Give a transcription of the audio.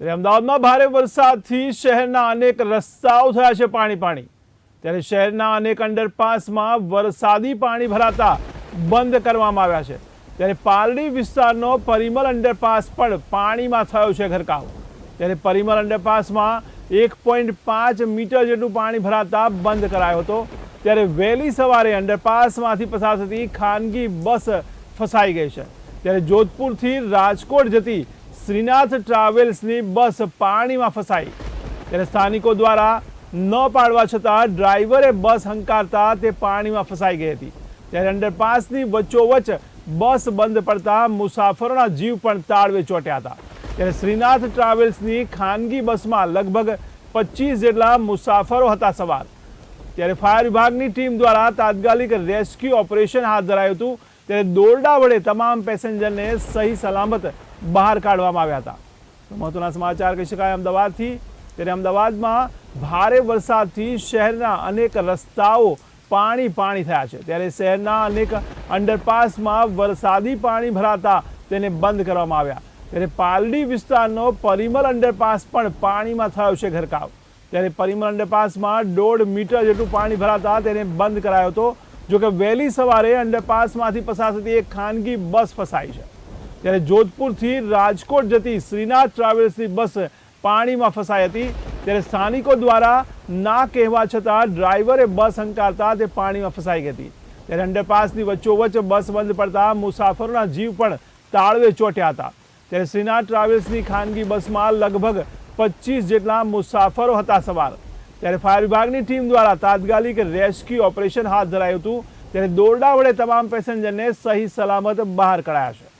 ત્યારે અમદાવાદમાં ભારે વરસાદથી શહેરના અનેક રસ્તાઓ થયા છે પાણી પાણી. ત્યારે શહેરના અનેક અંડરપાસમાં વરસાદી પાણી ભરાતા બંધ કરવામાં આવ્યા છે. ત્યારે પાલડી વિસ્તારનો પરિમલ અંડરપાસ પણ પાણીમાં થયો છે ગરકાવ ત્યારે પરિમલ અંડરપાસમાં એક પોઈન્ટ પાંચ મીટર જેટલું પાણી ભરાતા બંધ કરાયો હતો. ત્યારે વહેલી સવારે અંડરપાસમાંથી પસાર થતી ખાનગી બસ ફસાઈ ગઈ છે. ત્યારે જોધપુરથી રાજકોટ જતી શ્રીનાથ ટ્રાવેલ્સની બસ પાણીમાં ફસાઈ. ત્યારે સ્થાનિકો દ્વારા ન પાડવા છતાં ડ્રાઈવરે બસ હંકારતા તે પાણીમાં ફસાઈ ગઈ હતી. ત્યારે અંડરપાસની વચ્ચોવચ્ચ બસ બંધ પડતા મુસાફરોના જીવ પણ તાળવે ચોટ્યા હતા. ત્યારે શ્રીનાથ ટ્રાવેલ્સની ખાનગી બસમાં લગભગ પચીસ જેટલા મુસાફરો હતા સવાર. ત્યારે ફાયર વિભાગની ટીમ દ્વારા તાત્કાલિક રેસ્ક્યુ ઓપરેશન હાથ ધરાયું હતું. ત્યારે દોરડા વડે તમામ પેસેન્જરને સહી સલામત બહાર કાઢવામાં આવ્યા હતા. મહત્વના સમાચાર કહી શકાય અમદાવાદથી. ત્યારે અમદાવાદમાં ભારે વરસાદથી શહેરના અનેક રસ્તાઓ પાણી પાણી થયા છે. ત્યારે શહેરના અનેક અંડરપાસમાં વરસાદી પાણી ભરાતા તેને બંધ કરવામાં આવ્યા. ત્યારે પાલડી વિસ્તારનો પરિમલ અંડરપાસ પણ પાણીમાં થયો છે ઘરકાવ. ત્યારે પરિમલ અંડરપાસમાં દોઢ મીટર જેટલું પાણી ભરાતા તેને બંધ કરાયો હતો. જોકે વહેલી સવારે અંડરપાસમાંથી પસાર થતી એક ખાનગી બસ ફસાઈ છે. ત્યારે જોધપુરથી રાજકોટ જતી શ્રીનાથ ટ્રાવેલ્સની બસ પાણીમાં ફસાઈ હતી. ત્યારે સ્થાનિકો દ્વારા ના કહેવા છતાં ડ્રાઈવરે બસ હંકારતા તે પાણીમાં ફસાઈ ગઈ હતી. ત્યારે અંડરપાસની વચ્ચોવચ્ચ બસ બંધ પડતા મુસાફરોના જીવ પણ તાળવે ચોટ્યા હતા. ત્યારે શ્રીનાથ ટ્રાવેલ્સની ખાનગી બસમાં લગભગ પચીસ જેટલા મુસાફરો હતા સવાર. ત્યારે ફાયર વિભાગની ટીમ દ્વારા તાત્કાલિક રેસ્ક્યુ ઓપરેશન હાથ ધરાયું હતું. ત્યારે દોરડા વડે તમામ પેસેન્જરને સહી સલામત બહાર કઢાયા છે.